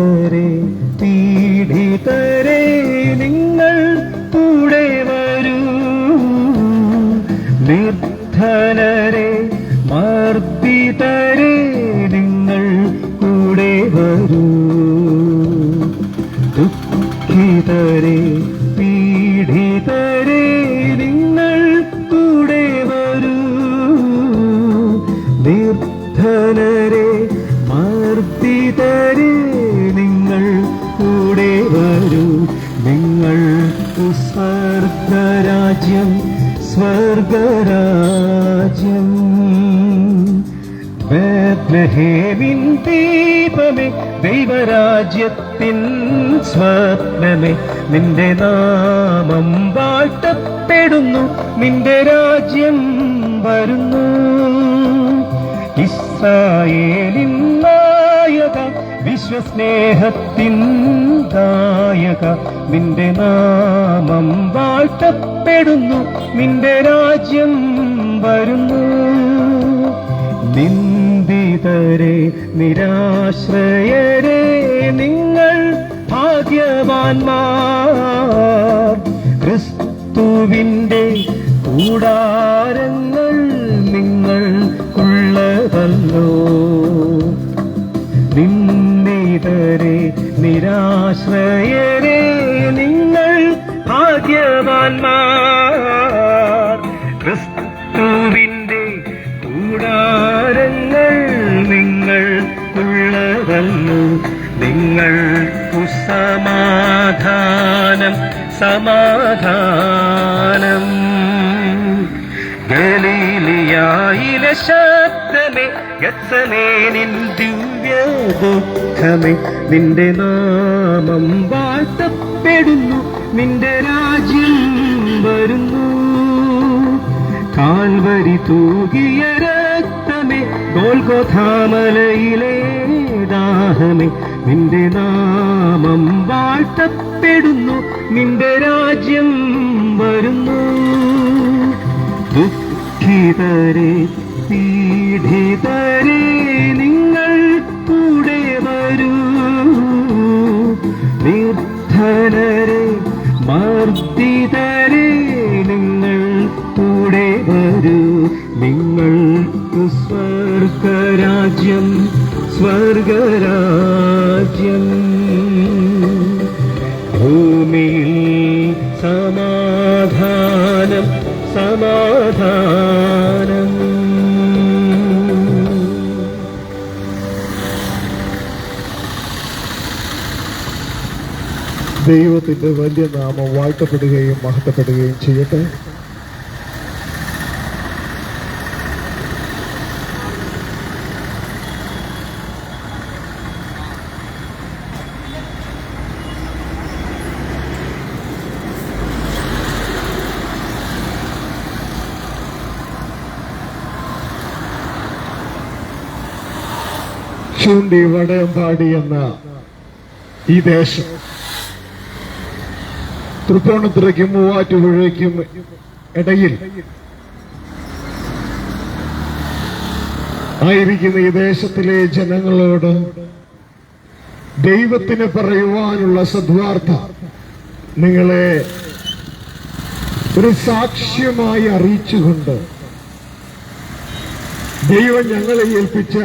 ദുഃഖിതരെ പീഡിതരെ നിങ്ങൾ കൂടെ വരൂ. നിർധനരെ സ്വർഗരാജ്യം സ്വർഗരാജ്യം. ബേത്ലഹേമിൻ ദീപമേ ദൈവരാജ്യത്തിൻ സ്വപ്നമേ. നിന്റെ നാമം വാഴ്ത്തപ്പെടുന്നു നിന്റെ രാജ്യം വരുന്നു. ഇസ്രായേലിൻ നായക വിശ്വസ്നേഹത്തിൻ ദായക നിന്റെ നാമം വാഴ്ത്തപ്പെടുന്നു. നിന്റെ രാജ്യം വരുന്നു. നിന്ദിതരെ നിരാശ്രയരെ നിങ്ങൾ ഭാഗ്യവാന്മാർ. ക്രിസ്തുവിന്റെ കൂടാരങ്ങൾ നിങ്ങൾ നിങ്ങൾക്കുള്ളതല്ലോ. സമാധാനം. ഗലീലിയായിലെ ശബ്ദമേ ഗത്തമേനിൻ ദിവ്യ ദുഃഖമേ. നിന്റെ നാമം വാഴ്ത്തപ്പെടുന്നു നിന്റെ രാജ്യം വരുന്നു. കാൽവരി തൂകിയ രക്തമേ ഗോൽഗോധാമലയിലെ ദാഹമേ. നിന്റെ നാമം വാഴ്ത്തപ്പെടുന്നു നിന്റെ രാജ്യം വരുന്നു. ദുഃഖിതരെ പീഡിതരെ നിങ്ങൾ കൂടെ വരൂ. നിർധനരെ മർദ്ദിതരെ നിങ്ങൾ കൂടെ വരൂ. നിങ്ങൾക്ക് സ്വർഗരാജ്യം സ്വർഗരാജ്യം ദൈവത്തിന്റെ വലിയ നാമം വാഴ്ത്തപ്പെടുകയും മഹത്വപ്പെടുകയും ചെയ്യട്ടെ. ചൂണ്ടി വടയമ്പാടി എന്ന ഈ ദേശം തൃപ്പൂണിത്തുറയ്ക്കും മൂവാറ്റുപുഴയ്ക്കും ഇടയിൽ ആയിരിക്കുന്ന ഈ ദേശത്തിലെ ജനങ്ങളോട് ദൈവത്തിന് പറയുവാനുള്ള സദ്വാർത്ഥ നിങ്ങളെ ഒരു സാക്ഷ്യമായി അറിയിച്ചുകൊണ്ട് ദൈവം ഞങ്ങളെ ഏൽപ്പിച്ച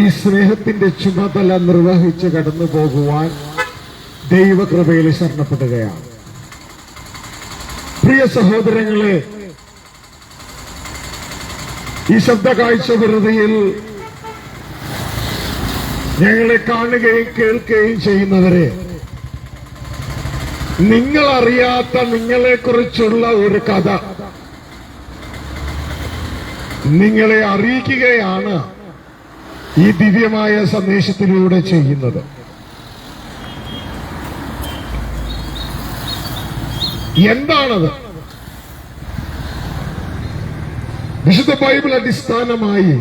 ഈ സ്നേഹത്തിന്റെ ചുമതല നിർവഹിച്ച് കടന്നു പോകുവാൻ ദൈവകൃപയിൽ ശരണപ്പെടുകയാണ്. പ്രിയ സഹോദരങ്ങളെ ഈ ശബ്ദ കാഴ്ച വെറുതെയിൽ ഞങ്ങളെ കാണുകയും കേൾക്കുകയും ചെയ്യുന്നവരെ നിങ്ങൾ അറിയാത്ത നിങ്ങളെക്കുറിച്ചുള്ള ഒരു കഥ നിങ്ങളെ അറിയിക്കുകയാണ് ഈ ദിവ്യമായ സന്ദേശത്തിലൂടെ ചെയ്യുന്നത്. എന്താണത്? വിശുദ്ധ ബൈബിൾ അടിസ്ഥാനമായി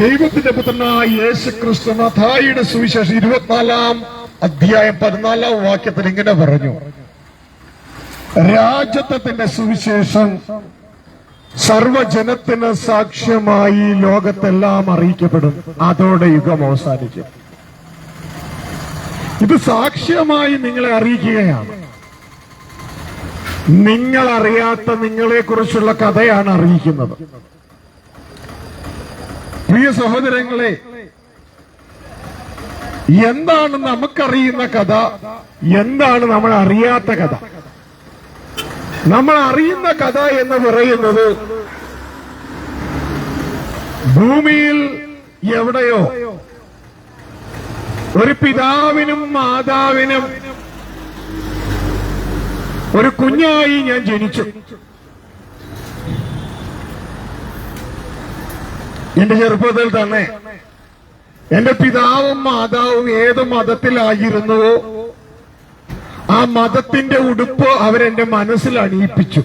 ദൈവത്തിന്റെ പുത്രനായ യേശു ക്രിസ്തു നഥായിയുടെ സുവിശേഷം ഇരുപത്തിനാലാം അധ്യായം പതിനാലാം വാക്യത്തിൽ ഇങ്ങനെ പറഞ്ഞു. രാജ്യത്വത്തിന്റെ സുവിശേഷം സർവജനത്തിന് സാക്ഷ്യമായി ലോകത്തെല്ലാം അറിയിക്കപ്പെടും. അതോടെ യുഗം അവസാനിക്കും. ഇത് സാക്ഷ്യമായി നിങ്ങളെ അറിയിക്കുകയാണ്. നിങ്ങൾ അറിയാത്ത നിങ്ങളെ കുറിച്ചുള്ള കഥയാണ് അറിയിക്കുന്നത്. പ്രിയ സഹോദരങ്ങളെ എന്താണ് നമുക്കറിയുന്ന കഥ? എന്താണ് നമ്മൾ അറിയാത്ത കഥ? നമ്മൾ അറിയുന്ന കഥ എന്ന് പറയുന്നത് ഭൂമിയിൽ എവിടെയോ ഒരു പിതാവിനും മാതാവിനും ഒരു കുഞ്ഞായി ഞാൻ ജനിച്ചു. എന്റെ ചെറുപ്പത്തിൽ തന്നെ എന്റെ പിതാവും മാതാവും ഏത് മതത്തിലായിരുന്നുവോ ആ മതത്തിന്റെ ഉടുപ്പ് അവരെന്റെ മനസ്സിൽ അണിയിപ്പിച്ചു.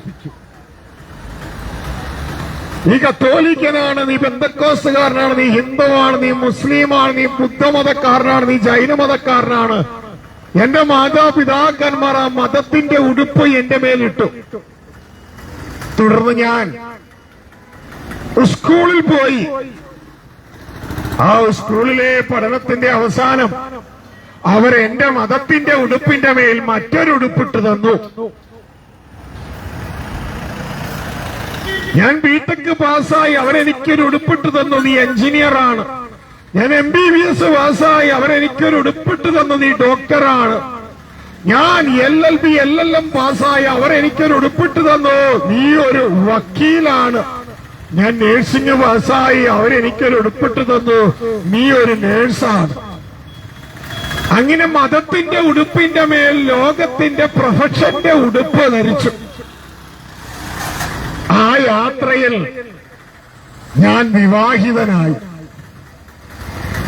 നീ കത്തോലിക്കനാണ് നീ ബന്ധക്കോസുകാരനാണ് നീ ഹിന്ദുവാണ് നീ മുസ്ലിമാണ് നീ ബുദ്ധമതക്കാരനാണ് നീ ജൈനമതക്കാരനാണ്. എന്റെ മാതാപിതാക്കന്മാർ ആ മതത്തിന്റെ ഉടുപ്പ് എന്റെ മേലിട്ടു. തുടർന്ന് ഞാൻ സ്കൂളിൽ പോയി. ആ സ്കൂളിലെ പഠനത്തിന്റെ അവസാനം അവർ എന്റെ മതത്തിന്റെ ഉടുപ്പിന്റെ മേൽ മറ്റൊരു ഉടുപ്പിട്ട് തന്നു. ഞാൻ ബിടെക് പാസ്സായി. അവരെനിക്കൊരു ഉടുപ്പിട്ട് തന്നു. നീ എഞ്ചിനീയർ ആണ് ഞാൻ എം ബി ബി എസ് പാസ്സായി. അവരെനിക്കൊരു ഉടുപ്പിട്ട് തന്നു. നീ ഡോക്ടറാണ്. ഞാൻ L L B L L M പാസ്സായി. അവരെനിക്കൊരു ഉടുപ്പിട്ട് തന്നു. നീ ഒരു വക്കീലാണ്. ഞാൻ നേഴ്സിംഗ് പാസ്സായി. അവരെനിക്കൊരു ഉടുപ്പിട്ട് തന്നു. നീ ഒരു നേഴ്സാണ്. അങ്ങനെ മതത്തിന്റെ ഉടുപ്പിന്റെ മേൽ ലോകത്തിന്റെ പ്രൊഫഷന്റെ ഉടുപ്പ് ധരിച്ചു. ആ യാത്രയിൽ ഞാൻ വിവാഹിതനായി.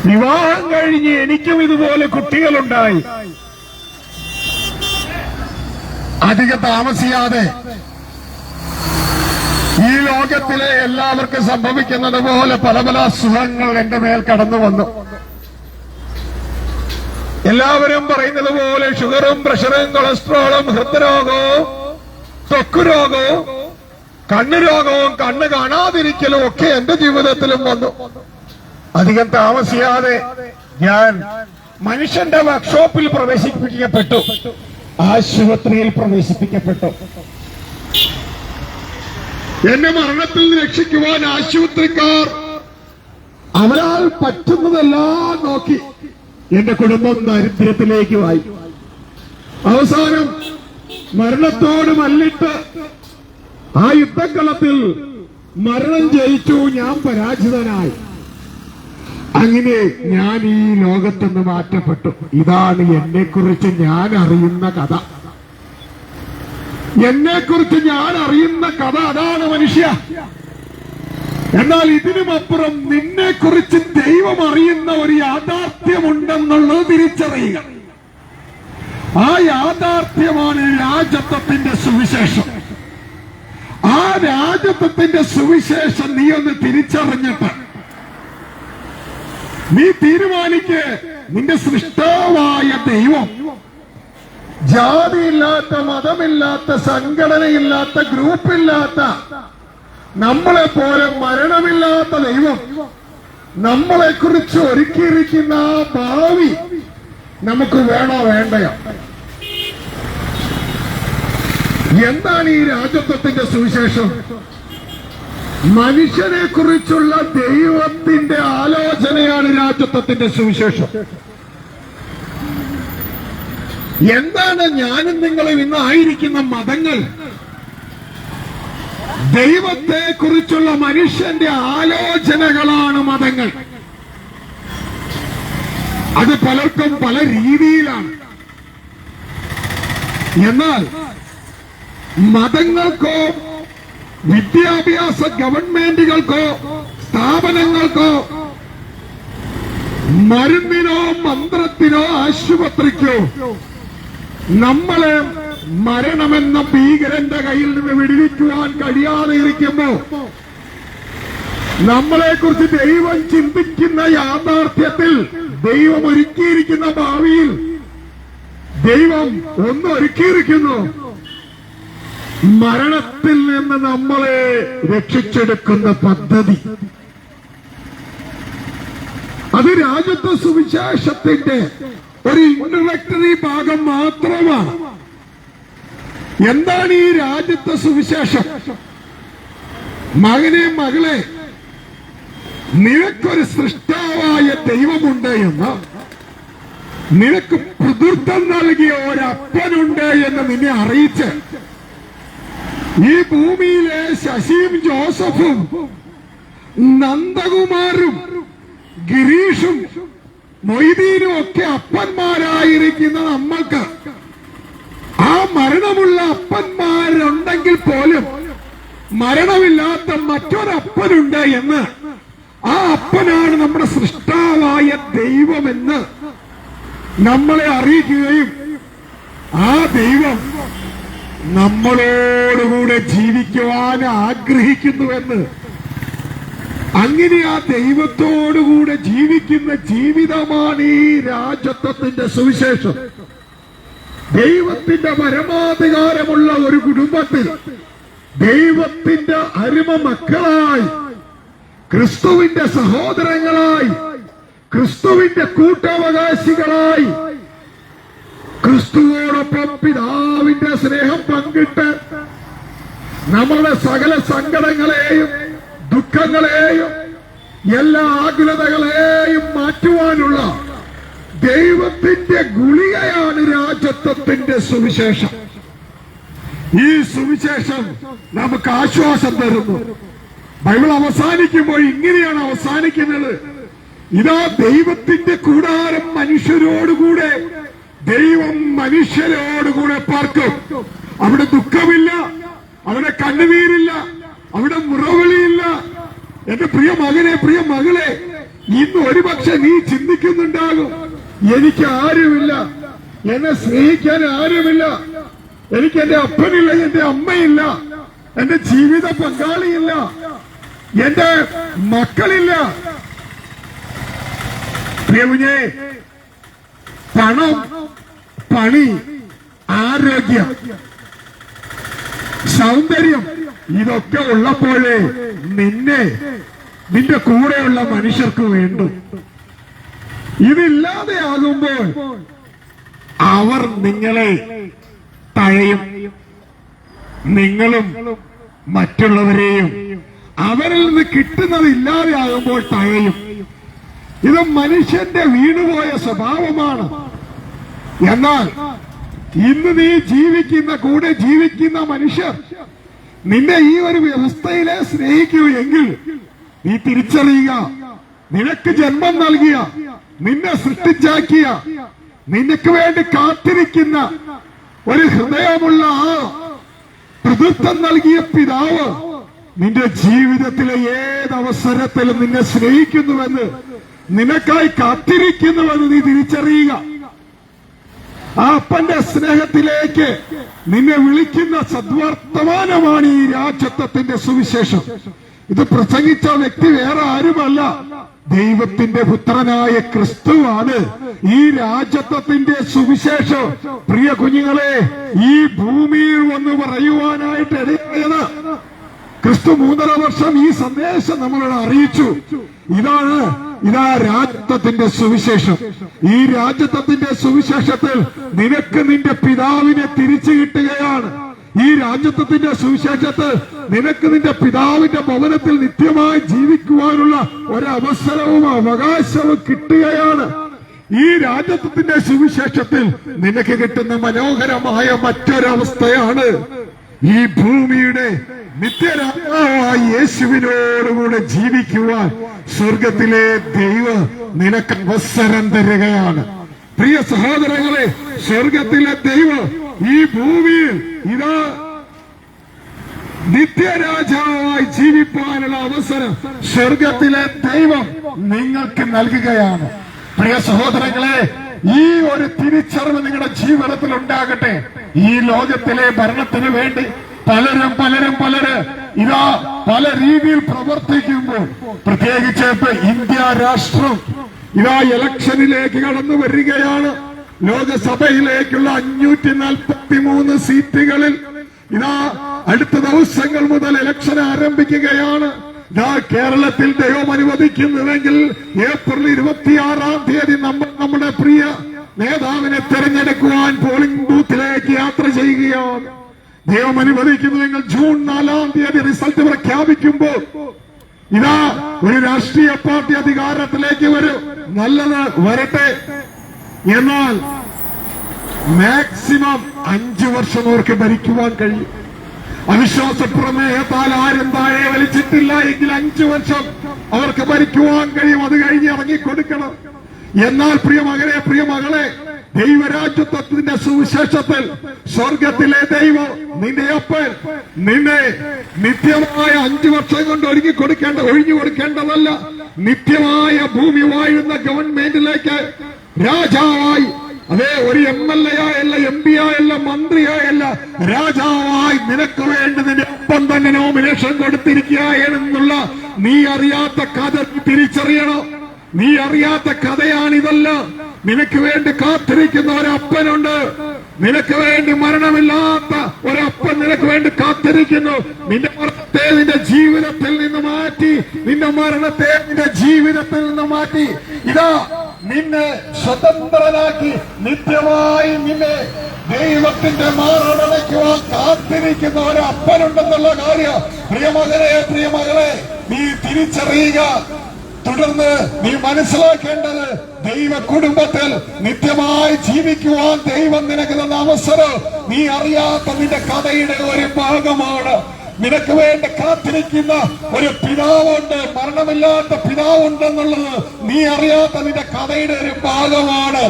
വിവാഹം കഴിഞ്ഞ് എനിക്കും ഇതുപോലെ കുട്ടികളുണ്ടായി. അധികം താമസിയാതെ ഈ ലോകത്തിലെ എല്ലാവർക്കും സംഭവിക്കുന്നത് പോലെ പല പല അസുഖങ്ങൾ എന്റെ മേൽ കടന്നു വന്നു. എല്ലാവരും പറയുന്നത് പോലെ ഷുഗറും പ്രഷറും കൊളസ്ട്രോളും ഹൃദ്രോഗവും ത്വക്ക് രോഗവും കണ്ണു രോഗവും കണ്ണ് കാണാതിരിക്കലും ഒക്കെ എന്റെ ജീവിതത്തിലും വന്നു. അധികം താമസിയാതെ ഞാൻ മനുഷ്യന്റെ വർക്ക്ഷോപ്പിൽ പ്രവേശിപ്പിക്കപ്പെട്ടു. ആശുപത്രിയിൽ പ്രവേശിപ്പിക്കപ്പെട്ടു. എന്നെ മരണത്തിൽ രക്ഷിക്കുവാൻ ആശുപത്രിക്കാർ അവരാൽ പറ്റുന്നതെല്ലാം നോക്കി എന്റെ കുടുംബം ദരിദ്രത്തിലേക്ക് വായി. അവസാനം മരണത്തോട് മല്ലിട്ട് ആ യുദ്ധക്കളത്തിൽ മരണം ജയിച്ചു ഞാൻ പരാജിതനായി. അങ്ങനെ ഞാൻ ഈ ലോകത്തുനിന്ന് മാറ്റപ്പെട്ടു. ഇതാണ് എന്നെ കുറിച്ച് ഞാൻ അറിയുന്ന കഥ. എന്നെ കുറിച്ച് ഞാൻ അറിയുന്ന കഥ അതാണ് മനുഷ്യ. എന്നാൽ ഇതിനുമപ്പുറം നിന്നെ കുറിച്ച് ദൈവം അറിയുന്ന ഒരു യാഥാർത്ഥ്യമുണ്ടെന്നുള്ളത് തിരിച്ചറിയുക. ആ യാഥാർത്ഥ്യമാണ് രാജത്വത്തിന്റെ സുവിശേഷം. ആ രാജത്വത്തിന്റെ സുവിശേഷം നീ ഒന്ന് തിരിച്ചറിഞ്ഞിട്ട് നീ തീരുമാനിക്ക്. നിന്റെ സൃഷ്ടാവായ ദൈവം. ജാതിയില്ലാത്ത മതമില്ലാത്ത സംഘടനയില്ലാത്ത ഗ്രൂപ്പില്ലാത്ത നമ്മളെ പോലെ മരണമില്ലാത്ത ദൈവം. നമ്മളെ കുറിച്ച് ഒരുക്കിയിരിക്കുന്ന ആ ഭാവി നമുക്ക് വേണോ വേണ്ടയോ? എന്താണ് ഈ രാജത്വത്തിന്റെ സുവിശേഷം? മനുഷ്യനെ കുറിച്ചുള്ള ദൈവത്തിന്റെ ആലോചനയാണ് രാജത്വത്തിന്റെ സുവിശേഷം. എന്താണ് ഞാനും നിങ്ങളും ഇന്ന് ആയിരിക്കുന്ന മതങ്ങൾ? ദൈവത്തെ കുറിച്ചുള്ള മനുഷ്യന്റെ ആലോചനകളാണ് മതങ്ങൾ. അത് പലർക്കും പല രീതിയിലാണ്. എന്നാൽ മതങ്ങൾക്കോ വിദ്യാഭ്യാസ ഗവൺമെന്റുകൾക്കോ സ്ഥാപനങ്ങൾക്കോ മരുന്നിനോ മന്ത്രത്തിനോ ആശുപത്രിക്കോ നമ്മളെ മരണമെന്ന ഭീകരന്റെ കയ്യിൽ നിന്ന് വിടുവിക്കുവാൻ കഴിയാതെ ഇരിക്കുമ്പോ നമ്മളെ കുറിച്ച് ദൈവം ചിന്തിക്കുന്ന യാഥാർത്ഥ്യത്തിൽ ദൈവം ഒരുക്കിയിരിക്കുന്ന ഭാവിയിൽ ദൈവം ഒന്ന് ഒരുക്കിയിരിക്കുന്നു. മരണത്തിൽ നിന്ന് നമ്മളെ രക്ഷിച്ചെടുക്കുന്ന പദ്ധതി. അത് രാജ്യത്തെ സുവിശേഷത്തിന്റെ ഒരു ഇൻട്രഡക്ടറി ഭാഗം മാത്രമാണ്. എന്താണ് ഈ രാജ്യത്തെ സുവിശേഷം? മകനെ മകളെ നിനക്കൊരു സൃഷ്ടാവായ ദൈവമുണ്ട് എന്ന്. നിനക്ക് പിതൃത്വം നൽകിയ ഒരപ്പനുണ്ട് എന്ന് നിന്നെ അറിയിച്ച് ഈ ഭൂമിയിലെ ശശിയും ജോസഫും നന്ദകുമാരും ഗിരീഷും മൊയ്തീനും ഒക്കെ അപ്പന്മാരായിരിക്കുന്ന നമ്മൾക്ക് ആ മരണമുള്ള അപ്പന്മാരുണ്ടെങ്കിൽ പോലും മരണമില്ലാത്ത മറ്റൊരപ്പനുണ്ട് എന്ന് ആ അപ്പനാണ് നമ്മുടെ സൃഷ്ടാവായ ദൈവമെന്ന് നമ്മളെ അറിയിക്കുകയും ആ ദൈവം നമ്മളോടുകൂടെ ജീവിക്കുവാൻ ആഗ്രഹിക്കുന്നുവെന്ന്. അങ്ങനെ ആ ദൈവത്തോടുകൂടെ ജീവിക്കുന്ന ജീവിതമാണ് ഈ രാജത്വത്തിന്റെ സുവിശേഷം. ദൈവത്തിന്റെ പരമാധികാരമുള്ള ഒരു കുടുംബത്തിൽ ദൈവത്തിന്റെ അരുമ മക്കളായി ക്രിസ്തുവിന്റെ സഹോദരങ്ങളായി ക്രിസ്തുവിന്റെ കൂട്ടവകാശികളായി ക്രിസ്തുവോടൊപ്പം പിതാവിന്റെ സ്നേഹം പങ്കിട്ട് നമ്മളുടെ സകല സങ്കടങ്ങളെയും ദുഃഖങ്ങളെയും എല്ലാ ആകുലതകളെയും മാറ്റുവാനുള്ള ദൈവത്തിന്റെ ഗുളികയാണ് രാജത്വത്തിന്റെ സുവിശേഷം. ഈ സുവിശേഷം നമുക്ക് ആശ്വാസം തരുന്നു. ബൈബിൾ അവസാനിക്കുമ്പോൾ ഇങ്ങനെയാണ് അവസാനിക്കുന്നത്. ഇതാ ദൈവത്തിന്റെ കൂടാരം മനുഷ്യരോടുകൂടെ ദൈവം മനുഷ്യരോടുകൂടെ പാർക്കും. അവിടെ ദുഃഖമില്ല അവിടെ കണ്ണുനീരില്ല അവിടെ മുറവിളിയില്ല. എന്റെ പ്രിയ മകനെ പ്രിയ മകളെ ഇന്ന് ഒരുപക്ഷെ നീ ചിന്തിക്കുന്നുണ്ടാകും. എനിക്ക് ആരുമില്ല എന്നെ സ്നേഹിക്കാൻ ആരുമില്ല. എനിക്ക് എന്റെ അപ്പനില്ല എന്റെ അമ്മയില്ല എന്റെ ജീവിത പങ്കാളിയില്ല എന്റെ മക്കളില്ല. പ്രിയമുഞ്ഞേ പണം പണി ആരോഗ്യം സൗന്ദര്യം ഇതൊക്കെ ഉള്ളപ്പോഴേ നിന്നെ നിന്റെ കൂടെയുള്ള മനുഷ്യർക്ക് വേണ്ടു. ഇതില്ലാതെയാകുമ്പോൾ അവർ നിങ്ങളെ തഴയും. നിങ്ങളും മറ്റുള്ളവരെയും അവരിൽ നിന്ന് കിട്ടുന്നത് ഇല്ലാതെയാകുമ്പോൾ തഴയും. ഇത് മനുഷ്യന്റെ വീണുപോയ സ്വഭാവമാണ്. എന്നാൽ ഇന്ന് നീ ജീവിക്കുന്ന കൂടെ ജീവിക്കുന്ന മനുഷ്യർ നിന്നെ ഈ ഒരു വ്യവസ്ഥയിലെ സ്നേഹിക്കൂ എങ്കിൽ നീ തിരിച്ചറിയുക. നിനക്ക് ജന്മം നൽകിയ നിന്നെ സൃഷ്ടിച്ചാക്കിയ നിനക്ക് വേണ്ടി കാത്തിരിക്കുന്ന ഒരു ഹൃദയമുള്ള ആ പ്രതിത്വം നൽകിയ പിതാവ് നിന്റെ ജീവിതത്തിലെ ഏതവസരത്തിലും നിന്നെ സ്നേഹിക്കുന്നുവെന്ന് നിനക്കായി കാത്തിരിക്കുന്നുവെന്ന് നീ തിരിച്ചറിയുക. ആ അപ്പന്റെ സ്നേഹത്തിലേക്ക് നിന്നെ വിളിക്കുന്ന സദ്വർത്തമാനമാണ് ഈ രാജ്യത്വത്തിന്റെ സുവിശേഷം. ഇത് പ്രസംഗിച്ച വ്യക്തി വേറെ ആരുമല്ല. ദൈവത്തിന്റെ പുത്രനായ ക്രിസ്തുവാണ് ഈ രാജത്വത്തിന്റെ സുവിശേഷം. പ്രിയ കുഞ്ഞുങ്ങളെ ഈ ഭൂമിയിൽ വന്ന് പറയുവാനായിട്ട് ഇടയായത് ക്രിസ്തു മൂന്നര വർഷം ഈ സന്ദേശം നമ്മളോട് അറിയിച്ചു. ഇതാണ് ഇതാ രാജ്യത്വത്തിന്റെ സുവിശേഷം. ഈ രാജ്യത്വത്തിന്റെ സുവിശേഷത്തിൽ നിനക്ക് നിന്റെ പിതാവിനെ തിരിച്ചു കിട്ടുകയാണ്. ഈ രാജ്യത്വത്തിന്റെ സുവിശേഷത്തിൽ നിനക്ക് നിന്റെ പിതാവിന്റെ ഭവനത്തിൽ നിത്യമായി ജീവിക്കുവാനുള്ള ഒരവസരവും അവകാശവും കിട്ടുകയാണ്. ഈ രാജ്യത്വത്തിന്റെ സുവിശേഷത്തിൽ നിനക്ക് കിട്ടുന്ന മനോഹരമായ മറ്റൊരവസ്ഥയാണ് ഈ ഭൂമിയുടെ നിത്യരാജാവായ യേശുവിനോടുകൂടെ ജീവിക്കുവാൻ സ്വർഗത്തിലെ ദൈവം നിനക്ക് അവസരം തരികയാണ്. പ്രിയ സഹോദരങ്ങളെ സ്വർഗത്തിലെ ദൈവം ഈ ഭൂമിയിൽ ഇതാ നിത്യരാജാവായി ജീവിപ്പാനുള്ള അവസരം സ്വർഗത്തിലെ ദൈവം നിങ്ങൾക്ക് നൽകുകയാണ്. പ്രിയ സഹോദരങ്ങളെ ഈ ഒരു തിരിച്ചറിവ് നിങ്ങളുടെ ജീവിതത്തിൽ ഉണ്ടാകട്ടെ. ഈ ലോകത്തിലെ ഭരണത്തിന് വേണ്ടി പലരും പലരും പലര് ഇതാ പല രീതിയിൽ പ്രവർത്തിക്കുമ്പോൾ പ്രത്യേകിച്ച് ഇപ്പൊ ഇന്ത്യ രാഷ്ട്രം ഇതാ ഇലക്ഷനിലേക്ക് കടന്നു വരികയാണ്. ലോകസഭയിലേക്കുള്ള അഞ്ഞൂറ്റി നാൽപ്പത്തി മൂന്ന് സീറ്റുകളിൽ ഇതാ അടുത്ത ദിവസങ്ങൾ മുതൽ ഇലക്ഷൻ ആരംഭിക്കുകയാണ്. ഇതാ കേരളത്തിൽ ദൈവം അനുവദിക്കുന്നുവെങ്കിൽ ഏപ്രിൽ ഇരുപത്തിയാറാം തീയതി നമ്മൾ നമ്മുടെ പ്രിയ നേതാവിനെ തെരഞ്ഞെടുക്കുവാൻ പോളിംഗ് ബൂത്തിലേക്ക് യാത്ര ചെയ്യുകയാണ്. ദൈവം അനുവദിക്കുന്നുവെങ്കിൽ ജൂൺ നാലാം തീയതി റിസൾട്ട് പ്രഖ്യാപിക്കുമ്പോൾ ഇതാ ഒരു രാഷ്ട്രീയ പാർട്ടി അധികാരത്തിലേക്ക് വരും. നല്ലത് വരട്ടെ. എന്നാൽ മാക്സിമം അഞ്ചു വർഷം അവർക്ക് ഭരിക്കുവാൻ കഴിയും. അവിശ്വാസ പ്രമേയത്താൽ ആരും താഴെ വലിച്ചിട്ടില്ല എങ്കിൽ അഞ്ചു വർഷം അവർക്ക് ഭരിക്കുവാൻ കഴിയും. അത് കഴിഞ്ഞ് ഇറങ്ങിക്കൊടുക്കണം. എന്നാൽ പ്രിയ മകനെ പ്രിയ മകളെ ദൈവരാജ്യത്വത്തിന്റെ സുവിശേഷത്തിൽ സ്വർഗത്തിലെ ദൈവം നിന്റെ അപ്പൻ നിന്നെ നിത്യമായ അഞ്ചു വർഷം കൊണ്ട് ഒരുങ്ങി കൊടുക്കേണ്ട ഒഴിഞ്ഞു കൊടുക്കേണ്ടതല്ല. നിത്യമായ ഭൂമി വാഴുന്ന ഗവൺമെന്റിലേക്ക് രാജാവായി അതെ ഒരു എം എൽ എ ആയല്ല എം പി ആയല്ല മന്ത്രിയായല്ല രാജാവായി നിനക്ക് വേണ്ടതിന്റെ ഒപ്പം തന്നെ നോമിനേഷൻ കൊടുത്തിരിക്കുക എന്നുള്ള നീ അറിയാത്ത കഥ തിരിച്ചറിയണം. നീ അറിയാത്ത കഥയാണിതല്ല. നിനക്ക് വേണ്ടി കാത്തിരിക്കുന്ന ഒരപ്പനുണ്ട്. നിനക്ക് വേണ്ടി മരണമില്ലാത്ത ഒരപ്പൻ നിനക്ക് വേണ്ടി കാത്തിരിക്കുന്നു. നിന്റെ മരണത്തെ നിന്റെ ജീവിതത്തിൽ നിന്ന് മാറ്റി നിന്റെ മരണത്തെ നിന്റെ ജീവിതത്തിൽ നിന്ന് മാറ്റി. ഇതാ നിന്നെ സ്വതന്ത്രനാക്കി നിത്യമായി നിന്നെ ദൈവത്തിന്റെ മാറടയ്ക്കുവാൻ കാത്തിരിക്കുന്ന ഒരപ്പനുണ്ടെന്നുള്ള കാര്യം. പ്രിയമകനെ പ്രിയമകളെ നീ തിരിച്ചറിയുക. തുടർന്ന് നീ മനസ്സിലാക്കേണ്ടത് ദൈവ കുടുംബത്തിൽ നിത്യമായി ജീവിക്കുവാൻ ദൈവം നിനക്ക് തന്ന അവസരം. നീ അറിയാത്ത നിന്റെ കഥയുടെ ഒരു ഭാഗമാണ്. നിനക്ക് വേണ്ടി കാത്തിരിക്കുന്ന ഒരു പിതാവുണ്ട്. മരണമില്ലാത്ത പിതാവുണ്ടെന്നുള്ളത് നീ അറിയാത്ത നിന്റെ കഥയുടെ ഒരു ഭാഗമാണ്.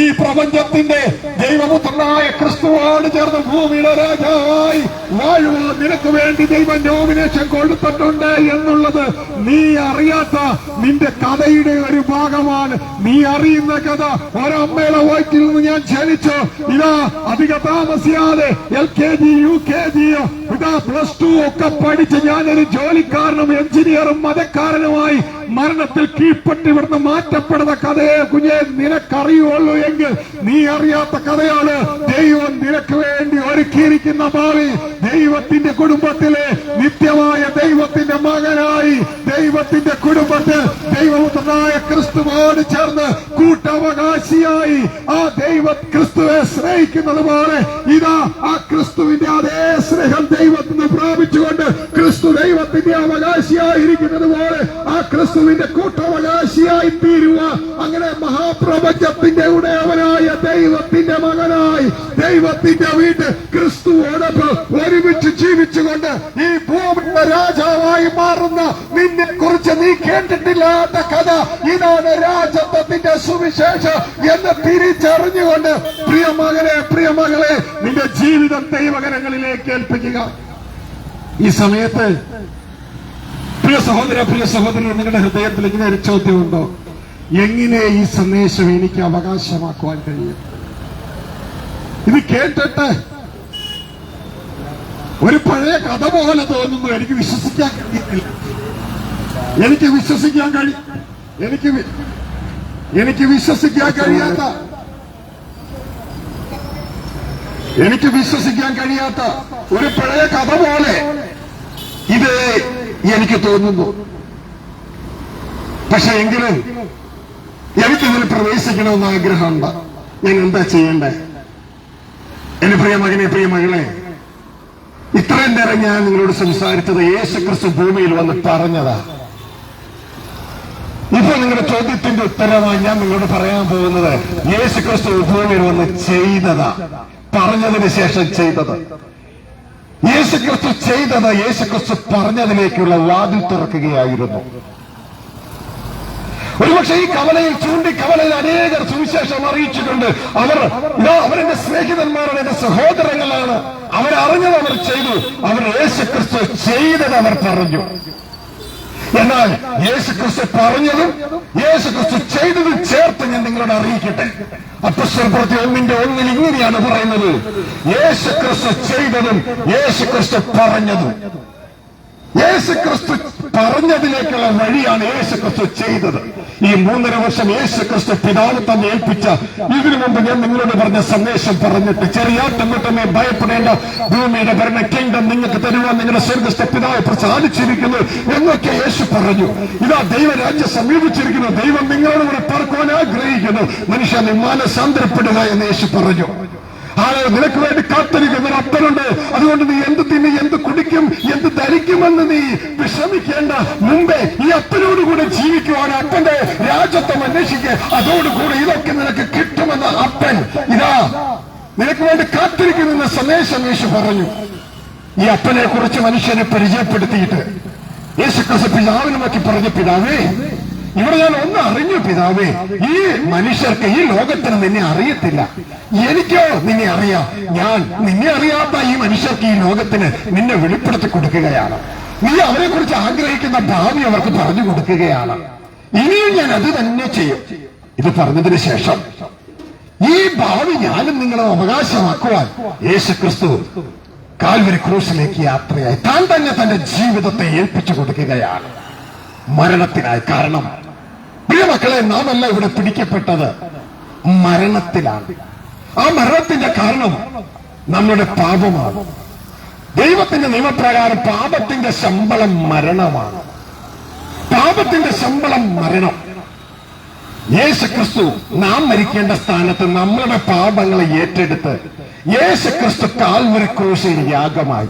ഈ പ്രപഞ്ചത്തിന്റെ ദൈവപുത്രനായ ക്രിസ്തുവാണ് ചേർന്ന് ഭൂമിയുടെ രാജാവായി. വാഴുവാൻ നിനക്ക് വേണ്ടി ദൈവം നോമിനേഷൻ കൊടുത്തിട്ടുണ്ട് എന്നുള്ളത് നീ അറിയാത്ത നിന്റെ കഥയുടെ ഒരു ഭാഗമാണ്. നീ അറിയുന്ന കഥ ഒരമ്മയുടെ വയറ്റിൽ നിന്ന് ഞാൻ ക്ഷണിച്ചു. ഇതാ അധിക താമസിയാതെ L K G U K G ഇതാ പ്ലസ് ടു ഒക്കെ പഠിച്ച് ഞാനൊരു ജോലിക്കാരനും എഞ്ചിനീയറും മതക്കാരനുമായി മരണത്തിൽ കീഴ്പ്പെട്ട് ഇവിടുന്ന് മാറ്റപ്പെടുന്ന കഥയെ കുഞ്ഞെ നിനക്കറിയുള്ളൂ എങ്കിൽ നീ അറിയാത്ത കഥയാണ്. ദൈവം നിനക്ക് വേണ്ടി ഒരുക്കിയിരിക്കുന്ന ഭാവി ദൈവത്തിന്റെ കുടുംബത്തിലെ നിത്യമായ ദൈവത്തിന്റെ മകനായി ദൈവത്തിന്റെ കുടുംബത്തിൽ ദൈവപുത്രനായ ക്രിസ്തുവോട് ചേർന്ന് കൂട്ടവകാശിയായി ആ ദൈവ ക്രിസ്തുവെ സ്നേഹിക്കുന്നത് പോലെ ഇതാ ആ ക്രിസ്തുവിന്റെ അതേ സ്നേഹം ദൈവത്തിന് പ്രാപിച്ചുകൊണ്ട് ക്രിസ്തു ദൈവത്തിന്റെ അവകാശിയായിരിക്കുന്നത് പോലെ ആ ക്രിസ്തുവിന്റെ കൂട്ടവകാശിയായി തീരുക അങ്ങനെ മഹാപ്രപഞ്ചത്തിന്റെ ഉടയവനായ ദൈവത്തിന്റെ മകനായി ദൈവത്തിന്റെ വീട്ടിൽ ക്രിസ്തുവോടൊപ്പം ഒരുമിച്ച് ജീവിച്ചുകൊണ്ട് ഈ ഭൂമിയുടെ രാജാവായി മാറുന്ന നിന്നെ കുറിച്ച് നീ കേട്ടിട്ടില്ലാത്ത കഥ ഇതാണ് രാജത്വത്തിന്റെ സുവിശേഷം എന്ന് തിരിച്ചറിഞ്ഞുകൊണ്ട് പ്രിയ മകനെ പ്രിയ മകളെ നിന്റെ ജീവിതം ദൈവകരങ്ങളിലേക്ക് ഏൽപ്പിക്കുക. ഈ സമയത്ത് പ്രിയ സഹോദര പ്രിയ സഹോദരൻ നിങ്ങളുടെ ഹൃദയത്തിൽ ഇങ്ങനെ ഒരു ചോദ്യമുണ്ടോ? എങ്ങനെ ഈ സന്ദേശം എനിക്ക് അവകാശമാക്കുവാൻ കഴിയും? ഇത് കേട്ടിട്ട് ഒരു പഴയ കഥ പോലെ തോന്നുന്നു. എനിക്ക് വിശ്വസിക്കാൻ കഴിയുന്നില്ല. എനിക്ക് വിശ്വസിക്കാൻ കഴി എനിക്ക് എനിക്ക് വിശ്വസിക്കാൻ കഴിയാത്ത എനിക്ക് വിശ്വസിക്കാൻ കഴിയാത്ത ഒരു പഴയ കഥ പോലെ ഇത് എനിക്ക് തോന്നുന്നു. പക്ഷെ എങ്കിലും എനിക്കിതിൽ പ്രവേശിക്കണമെന്ന് ആഗ്രഹമുണ്ട്. ഞാൻ എന്താ ചെയ്യണ്ടേ? എന്റെ പ്രിയ മകനെ പ്രിയ മകളെ ഇത്രയും നേരം ഞാൻ നിങ്ങളോട് സംസാരിച്ചത് യേശുക്രിസ്തു ഭൂമിയിൽ വന്ന് പറഞ്ഞതാ. ഇപ്പൊ നിങ്ങളുടെ ചോദ്യത്തിന്റെ ഉത്തരമായി ഞാൻ നിങ്ങളോട് പറയാൻ പോകുന്നത്. യേശുക്രിസ്തു ഭൂമിയിൽ വന്ന് ചെയ്തതാ. പറഞ്ഞതിന് ശേഷം ചെയ്തത്. യേശുക്രിസ്തു ചെയ്തത്. യേശുക്രിസ്തു പറഞ്ഞതിലേക്കുള്ള വാതിൽ തുറക്കുകയായിരുന്നു. ഒരുപക്ഷെ ഈ കവലയിൽ ചൂണ്ടി കവലയിൽ അനേകർ സുവിശേഷം അറിയിച്ചിട്ടുണ്ട്. അവർ അവരെന്റെ സ്നേഹിതന്മാരാണ് എന്റെ സഹോദരങ്ങളാണ്. അവരറിഞ്ഞത് അവർ ചെയ്തു. അവർ യേശുക്രിസ്തു ചെയ്തത് അവർ പറഞ്ഞു. എന്നാൽ യേശുക്രിസ്തു പറഞ്ഞതും യേശുക്രിസ്തു ചെയ്തതും ചേർത്ത് ഞാൻ നിങ്ങളോട് അറിയിക്കട്ടെ. അപ്പസ്വരപ്പുറത്തി ഒന്നിന്റെ ഒന്നിൽ ഇങ്ങനെയാണ് പറയുന്നത്. യേശുക്രിസ്തു ചെയ്തതും യേശുക്രിസ്തു പറഞ്ഞതും. യേശുക്രിസ്തു പറഞ്ഞതിലേക്കുള്ള വഴിയാണ് യേശു ക്രിസ്തു ചെയ്തത്. ഈ മൂന്നര വർഷം യേശു ക്രിസ്തു പിതാവ് തന്നെ ഏൽപ്പിച്ച ഇതിനു മുമ്പ് ഞാൻ നിങ്ങളോട് പറഞ്ഞ സന്ദേശം പറഞ്ഞിട്ട് ചെറിയാട്ടങ്ങോട്ടമേ ഭയപ്പെടേണ്ട. ഭൂമിയുടെ ഭരണ കിങ്ഡം നിങ്ങൾക്ക് തരുവാൻ നിങ്ങളുടെ സ്വർഗസ്ഥ പിതാവ് പ്രസാദിച്ചിരിക്കുന്നു എന്നൊക്കെ യേശു പറഞ്ഞു. ഇതാ ദൈവരാജ്യം സമീപിച്ചിരിക്കുന്നു. ദൈവം നിങ്ങളോട് കൂടെ പറക്കുവാൻ ആഗ്രഹിക്കുന്നു. മനുഷ്യ നീ സാന്ദ്രപ്പെടുക എന്ന് യേശു പറഞ്ഞു. നിനക്ക് വേണ്ടി കാത്തിരിക്കുന്ന ഒരു അപ്പനുണ്ട്. അതുകൊണ്ട് നീ എന്ത് തിന്നി എന്ത് കുടിക്കും എന്ത് ധരിക്കുമെന്ന് നീ വിഷമിക്കേണ്ട. മുമ്പേ ഈ അപ്പനോട് കൂടെ ജീവിക്കുവാൻ അപ്പന്റെ രാജ്യത്വം അന്വേഷിക്കുക. അതോടുകൂടെ ഇതൊക്കെ നിനക്ക് കിട്ടുമെന്ന് അപ്പൻ. ഇതാ നിനക്ക് വേണ്ടി കാത്തിരിക്കുന്ന സന്ദേശം യേശു പറഞ്ഞു. ഈ അപ്പനെ കുറിച്ച് മനുഷ്യനെ പരിചയപ്പെടുത്തിയിട്ട് യേശു ക്രിസ്തു പിതാവിനെ പറഞ്ഞ പറഞ്ഞു പിതാവേ ഇവിടെ ഞാൻ ഒന്ന് അറിഞ്ഞു പിതാവേ. ഈ മനുഷ്യർക്ക് ഈ ലോകത്തിന് നിന്നെ അറിയത്തില്ല. എനിക്കോ നിന്നെ അറിയാം. ഞാൻ നിന്നെ അറിയാത്ത ഈ മനുഷ്യർക്ക് ഈ ലോകത്തിന് നിന്നെ വെളിപ്പെടുത്തി കൊടുക്കുകയാണ്. നീ അവരെ കുറിച്ച് ആഗ്രഹിക്കുന്ന ഭാവി അവർക്ക് പറഞ്ഞു കൊടുക്കുകയാണ്. ഇനിയും ഞാൻ അത് തന്നെ ചെയ്യും. ഇത് പറഞ്ഞതിന് ശേഷം ഈ ഭാവി ഞാനും നിങ്ങളെ അവകാശമാക്കുവാൻ യേശു ക്രിസ്തു കാൽവരി ക്രൂസിലേക്ക് യാത്രയായി. താൻ തന്നെ തന്റെ ജീവിതത്തെ ഏൽപ്പിച്ചു കൊടുക്കുകയാണ്. മരണത്തിനായി കാരണം. പ്രിയമക്കളെ നാം അല്ല ഇവിടെ പിടിക്കപ്പെട്ടത് മരണത്തിലാണ്. ആ മരണത്തിന്റെ കാരണം നമ്മുടെ പാപമാണ്. ദൈവത്തിന്റെ നിയമപ്രകാരം പാപത്തിന്റെ ശമ്പളം മരണമാണ്. പാപത്തിന്റെ ശമ്പളം മരണം. യേശു ക്രിസ്തു നാം മരിക്കേണ്ട സ്ഥാനത്ത് നമ്മളുടെ പാപങ്ങളെ ഏറ്റെടുത്ത് യേശു ക്രിസ്തു കാൽവരി യാഗമായി.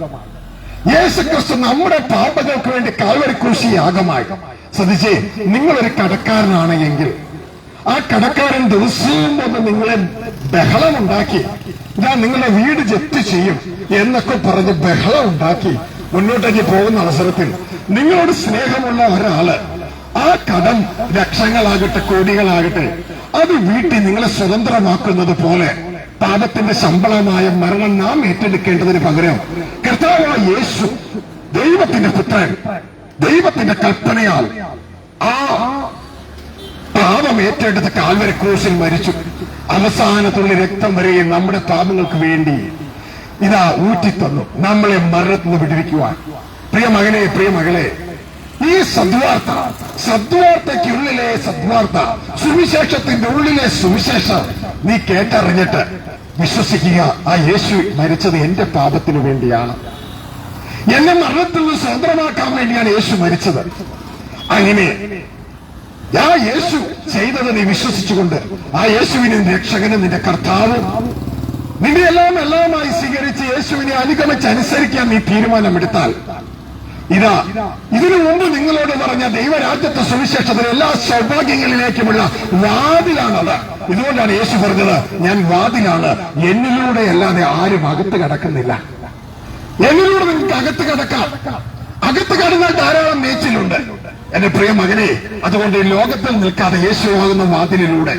യേശു ക്രിസ്തു നമ്മുടെ പാപങ്ങൾക്ക് വേണ്ടി കാൽവരി കൃഷി യാഗമായി. ശ്രദ്ധിച്ചേ നിങ്ങളൊരു കടക്കാരനാണ് എങ്കിൽ ആ കടക്കാരൻ ദിവസവും വന്ന് നിങ്ങളെ ബഹളം ഉണ്ടാക്കി ഞാൻ നിങ്ങളുടെ വീട് ജപ്തി ചെയ്യും എന്നൊക്കെ പറഞ്ഞ് ബഹളം ഉണ്ടാക്കി മുന്നോട്ടേക്ക് പോകുന്ന അവസരത്തിൽ നിങ്ങളോട് സ്നേഹമുള്ള ഒരാൾ ആ കടം ലക്ഷങ്ങളാകട്ടെ കോടികളാകട്ടെ അത് വീട്ടിൽ നിങ്ങളെ സ്വതന്ത്രമാക്കുന്നത് പോലെ പാപത്തിന്റെ ശമ്പളമായ മരണം നാം ഏറ്റെടുക്കേണ്ടതിന് പകരം കർത്താവായ യേശു ദൈവത്തിന്റെ പുത്രൻ ദൈവത്തിന്റെ കൽപ്പനയാൽ ആ പാപം ഏറ്റെടുത്ത് കാൽവര ക്രൂശിൽ മരിച്ചു. അവസാനത്തുള്ള രക്തം വരെയും നമ്മുടെ പാപങ്ങൾക്ക് വേണ്ടി ഇതാ ഊറ്റിത്തന്നു. നമ്മളെ മരണത്തിൽ നിന്ന് വിടുവിക്കുവാൻ. പ്രിയ മകനെ പ്രിയ മകളെ ഈ സദ്വാർത്ത സദ്വാർത്തയ്ക്കുള്ളിലെ സദ്വാർത്ത സുവിശേഷത്തിന്റെ ഉള്ളിലെ സുവിശേഷം നീ കേട്ടറിഞ്ഞിട്ട് വിശ്വസിക്കുക. ആ യേശു മരിച്ചത് എന്റെ പാപത്തിനു വേണ്ടിയാണ്. എന്നെ മരണത്തിൽ നിന്ന് സ്വതന്ത്രമാക്കാൻ വേണ്ടിയാണ് യേശു മരിച്ചത്. അങ്ങനെ ആ യേശു ചെയ്തത് നീ വിശ്വസിച്ചുകൊണ്ട് ആ യേശുവിനെ രക്ഷകനും നിന്റെ കർത്താവും നിന്റെ എല്ലാം എല്ലാമായി സ്വീകരിച്ച് യേശുവിനെ അനുഗമിച്ച് അനുസരിക്കാൻ നീ തീരുമാനമെടുത്താൽ ഇതാ ഇതിനു മുമ്പ് നിങ്ങളോട് പറഞ്ഞ ദൈവരാജ്യത്തെ സുവിശേഷത്തിന് എല്ലാ സൗഭാഗ്യങ്ങളിലേക്കുമുള്ള വാതിലാണത്. ഇതുകൊണ്ടാണ് യേശു പറഞ്ഞത് ഞാൻ വാതിലാണ് എന്നിലൂടെ അല്ലാതെ ആരും അകത്ത് കടക്കുന്നില്ല. എന്നിലൂടെ നിങ്ങൾക്ക് അകത്ത് കടക്കാം. അകത്ത് കടന്നാൽ ധാരാളം മേച്ചിലുണ്ട്. എന്റെ പ്രിയ മകനെ അതുകൊണ്ട് ഈ ലോകത്തിൽ നിൽക്കാതെ യേശുവാകുന്ന വാതിലിലൂടെ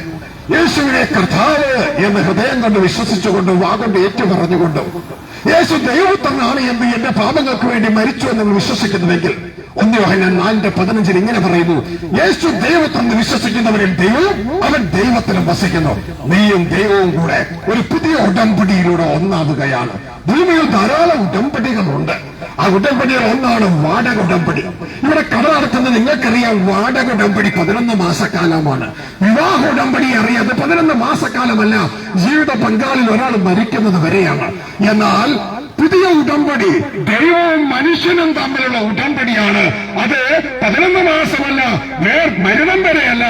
യേശുവിനെ കർത്താവ് എന്ന് ഹൃദയം കൊണ്ട് വിശ്വസിച്ചുകൊണ്ട് വാഗൊണ്ട് ഏറ്റുപറഞ്ഞുകൊണ്ടും യേശു ദൈവത്തന്നാണ് എന്ന് എന്റെ പാപങ്ങൾക്ക് വേണ്ടി മരിച്ചു എന്ന് വിശ്വസിക്കുന്നുവെങ്കിൽ ഒന്ന് യോഹന്നാൻ നാലിന്റെ പതിനഞ്ചിൽ ഇങ്ങനെ പറയുന്നു യേശു ദൈവത്തെന്ന് വിശ്വസിക്കുന്നവരിൽ ദൈവം അവൻ ദൈവത്തിലും വസിക്കുന്നു. നീയും ദൈവവും കൂടെ ഒരു പുതിയ ഉടമ്പടിയിലൂടെ ഒന്നാവുകയാണ്. ഭൂമിയിൽ ധാരാളം ഉടമ്പടികളുണ്ട്. ആ ഉടമ്പടികൾ ഒന്നാണ് വാടക ഉടമ്പടി. ഇവിടെ കട നടത്തുന്നത് നിങ്ങൾക്കറിയാം വാടക ഉടമ്പടി പതിനൊന്ന് മാസക്കാലമാണ്. വിവാഹ ഉടമ്പടി അറിയാതെ പതിനൊന്ന് മാസക്കാലമല്ല ജീവിത പങ്കാളിൽ ഒരാൾ മരിക്കുന്നത് വരെയാണ്. എന്നാൽ പുതിയ ഉടമ്പടി ദൈവവും മനുഷ്യനും തമ്മിലുള്ള ഉടമ്പടിയാണ്. അത് പതിനൊന്ന് മാസമല്ല നേർ മരണം വരെയല്ല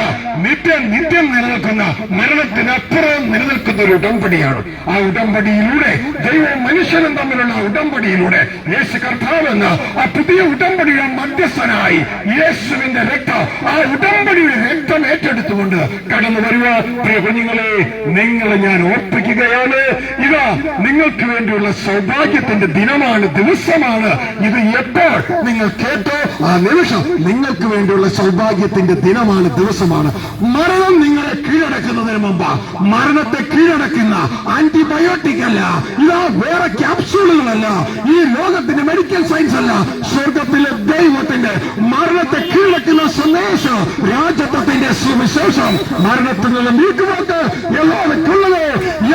നിത്യം നിത്യം നിലനിൽക്കുന്ന മരണത്തിനപ്പുറം നിലനിൽക്കുന്ന ഒരു ഉടമ്പടിയാണ്. ആ ഉടമ്പടിയിലൂടെ ദൈവവും മനുഷ്യനും തമ്മിലുള്ള ഉടമ്പടിയിലൂടെ യേശു കർത്താവ് എന്ന ആ പുതിയ ഉടമ്പടിയുടെ മധ്യസ്ഥനായി യേശുവിന്റെ രക്തം ആ ഉടമ്പടിയുടെ രക്തം ഏറ്റെടുത്തുകൊണ്ട് കടന്നു വരുക. പ്രിയ കുഞ്ഞുങ്ങളെ നിങ്ങളെ ഞാൻ ഓർപ്പിക്കുകയാണ്. ഇതാ നിങ്ങൾക്ക് വേണ്ടിയുള്ള സൗഭാഗ്യത്തിന്റെ ദിനമാണ് ദിവസമാണ്. ഇത് എപ്പോൾ നിങ്ങൾ കേട്ടോ? ആ നിമിഷം നിങ്ങൾക്ക് വേണ്ടിയുള്ള സൗഭാഗ്യത്തിന്റെ ദിനമാണ് ദിവസമാണ്. മരണം നിങ്ങളെ കീഴടക്കുന്നതിന് മുമ്പ്. മരണത്തെ കീഴടക്കുന്ന ആന്റിബയോട്ടിക് അല്ല. ഇതാ വേറെ ക്യാപ്സൂളുകളല്ല ഈ ലോകത്തിന്റെ മെഡിക്കൽ സയൻസ് അല്ല. സ്വർഗത്തിലെ ദൈവത്തിന്റെ മരണത്തെ കീഴടക്കുന്ന സന്ദേശം രാജത്വത്തിന്റെ സുവിശേഷം. മരണത്തിൽ നിന്ന് നീക്കുവാക്ക് എല്ലാവർക്കുള്ളത്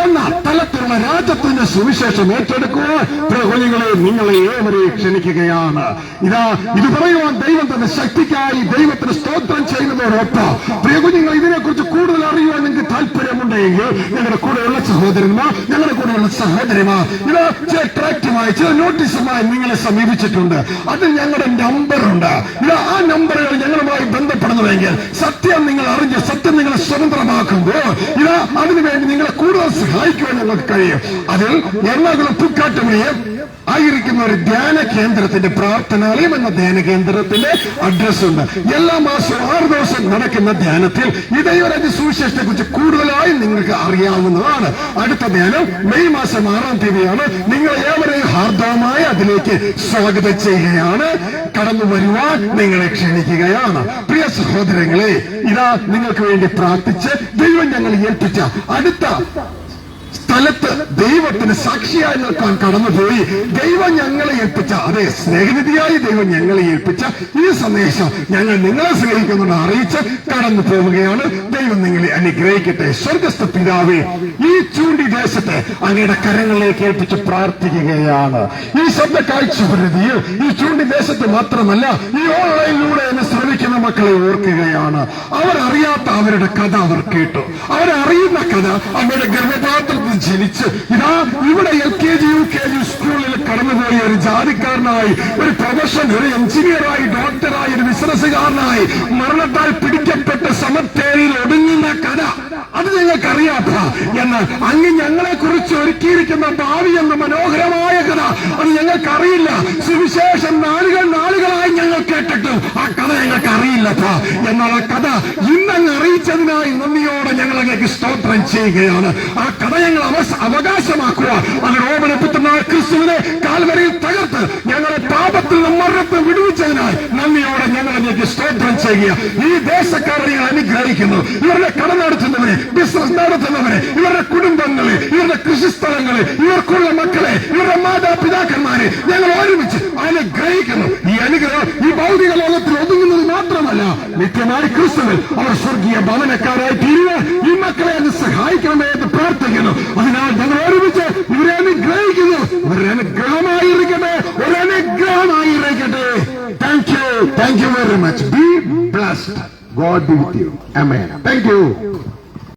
എന്ന തലത്തിലുള്ള രാജ്യത്തിന്റെ സുവിശേഷം ഏറ്റെടുക്കുവാൻ പ്രകുഞ്ഞുങ്ങളെ നിങ്ങളെ ഏവരെ ക്ഷണിക്കുകയാണ്. ഇതാ ഇത് പറയുവാൻ ദൈവം തന്റെ ശക്തിക്കായി ദൈവത്തിന് സ്തോത്രം ചെയ്യുന്നതോടൊപ്പം പ്രിയകുഞ്ഞുങ്ങൾ ഇതിനെക്കുറിച്ച് കൂടുതൽ അറിയുവാൻ നിങ്ങൾക്ക് താല്പര്യമുണ്ടെങ്കിൽ ഞങ്ങളുടെ കൂടെയുള്ള സഹോദരന്മാർ ഞങ്ങളുടെ കൂടെയുള്ള സഹോദരിമാർ ചില ട്രാക്റ്റുമായി ചില നോട്ടീസുമായി നിങ്ങളെ സമീപിച്ചിട്ടുണ്ട്. അതിൽ ഞങ്ങളുടെ നമ്പറുണ്ട് ഉണ്ട്. ആ നമ്പറുകൾ ഞങ്ങളുമായി ബന്ധപ്പെടുന്നുവെങ്കിൽ സത്യം നിങ്ങൾ അറിഞ്ഞ് സത്യം നിങ്ങളെ സ്വതന്ത്രമാക്കുമ്പോൾ ഇതാ അതിനുവേണ്ടി നിങ്ങളെ കൂടുതൽ സഹായിക്കുവാൻ ഞങ്ങൾക്ക് കഴിയും. അതിൽ എറണാകുളം പുക്കാട്ടുമണിയെ ആയിരിക്കുന്ന ഒരു ധ്യാന കേന്ദ്രത്തിന്റെ പ്രാർത്ഥനാലയം എന്ന ധ്യാന കേന്ദ്രത്തിന്റെ അഡ്രസ് ഉണ്ട്. എല്ലാ മാസവും ആറ് ദിവസം നടക്കുന്ന ധ്യാനത്തിൽ ഇതേ ഒരു സുവിശേഷത്തെ കുറിച്ച് കൂടുതലായി നിങ്ങൾക്ക് അറിയാവുന്നതാണ്. അടുത്ത ധ്യാനം മെയ് മാസം ആറാം തീയതിയാണ് നിങ്ങൾ ഏവരെയും ഹാർദവമായി അതിലേക്ക് സ്വാഗതം ചെയ്യുകയാണ്. കടന്നു വരുവാൻ നിങ്ങളെ ക്ഷണിക്കുകയാണ്. പ്രിയ സഹോദരങ്ങളെ ഇതാ നിങ്ങൾക്ക് വേണ്ടി പ്രാർത്ഥിച്ച് ദൈവം ഞങ്ങൾ ഏൽപ്പിച്ച അടുത്ത സ്ഥലത്ത് ദൈവത്തിന് സാക്ഷിയായി നിൽക്കാൻ കടന്നുപോയി. ദൈവം ഞങ്ങളെ ഏൽപ്പിച്ച അതെ സ്നേഹനിധിയായി ദൈവം ഞങ്ങളെ ഏൽപ്പിച്ച ഈ സന്ദേശം ഞങ്ങൾ നിങ്ങളെ സ്നേഹിക്കുന്നുണ്ട് അറിയിച്ച് കടന്നു പോവുകയാണ് ദൈവം നിങ്ങളെ അനുഗ്രഹിക്കട്ടെ. സ്വർഗസ്ഥ പിതാവേ ഈ ചൂണ്ടി ദേശത്തെ അങ്ങയുടെ കരങ്ങളിലേക്ക് ഏൽപ്പിച്ച് പ്രാർത്ഥിക്കുകയാണ്. ഈ ശബ്ദ കാഴ്ചപ്രതിയിൽ ഈ ചൂണ്ടി ദേശത്ത് മാത്രമല്ല ഈ ഓൺലൈനിലൂടെ എന്നെ ശ്രമിക്കുന്ന മക്കളെ ഓർക്കുകയാണ്. അവരറിയാത്ത അവരുടെ കഥ അവർ കേട്ടു. അവരറിയുന്ന കഥ അവരുടെ ഗർഭപാത്രത്തിൽ ജനിച്ച് ഇതാ ഇവിടെ L K G U K G സ്കൂളിൽ കടന്നുപോയി ഒരു ജാതിക്കാരനായി ഒരു പ്രൊഫഷൻ ഒരു എഞ്ചിനീയറായി ഡോക്ടറായി ഒരു ബിസിനസ്സുകാരനായി മരണത്താൽ പിടിക്കപ്പെട്ട് സമത്തേരിയിൽ ഒടുങ്ങുന്ന കഥ. അത് നിങ്ങൾക്ക് അറിയാത്ത എന്ന് അങ്ങ് ഞങ്ങളെ കുറിച്ച് ഒരുക്കിയിരിക്കുന്ന ഭാവി എന്ന മനോഹരമായ കഥ. അത് ഞങ്ങൾക്ക് അറിയില്ല സുവിശേഷം നാളുകൾ നാളുകളായി ഞങ്ങൾ കേട്ടിട്ടും ആ കഥ ഞങ്ങൾക്ക് അറിയില്ലപ്പ എന്നാൽ ആ കഥ ഇന്നങ്ങ് അറിയിച്ചതിനായി നന്ദിയോടെ ഞങ്ങൾ അങ്ങേക്ക് സ്തോത്രം ചെയ്യുകയാണ്. ആ കഥ ഞങ്ങൾ അവകാശമാക്കുക. അത് റോമനപുത്രനായ ക്രിസ്തുവിനെ കാൽവരയിൽ തകർത്ത് ഞങ്ങളെ പാപത്തിൽ മരണത്തിൽ വിടുവിച്ചതിനായി നന്ദിയോടെ ഞങ്ങൾ അങ്ങേക്ക് സ്തോത്രം ചെയ്യുക. ഈ ദേശക്കാരെ ഞങ്ങൾ അനുഗ്രഹിക്കുന്നു. ഇവരുടെ കട നടത്തുന്നവരെ ബിസിനസ് നടത്തുന്നവരെ ഇവരുടെ കുടുംബങ്ങളെ ഇവരുടെ കൃഷിസ്ഥലങ്ങളെ ഇവർക്കുള്ള മക്കളെ ഇവരുടെ മാതാപിതാക്കന്മാരെ ഞങ്ങൾ ഒരുമിച്ച് അനുഗ്രഹിക്കുന്നു. ഈ അനുഗ്രഹം ഈ ഭൗതിക ലോകത്തിൽ ഒതുങ്ങുന്നത് മാത്രമല്ല നിത്യമായി ക്രിസ്തുവിൽ അവർ സ്വർഗീയ ഭവനക്കാരായി തീരുക. ഈ മക്കളെ അത് സഹായിക്കണമേ എന്ന് പ്രാർത്ഥിക്കുന്നു. അതിനാൽ ഞങ്ങൾ ഒരുമിച്ച് ഇവരെ അനുഗ്രഹിക്കുന്നു. ഒരു അനുഗ്രഹമായിരിക്കട്ടെ. ഒരു അനുഗ്രഹമായിരിക്കട്ടെ. Thank you thank you very much be blessed God be with you amen thank you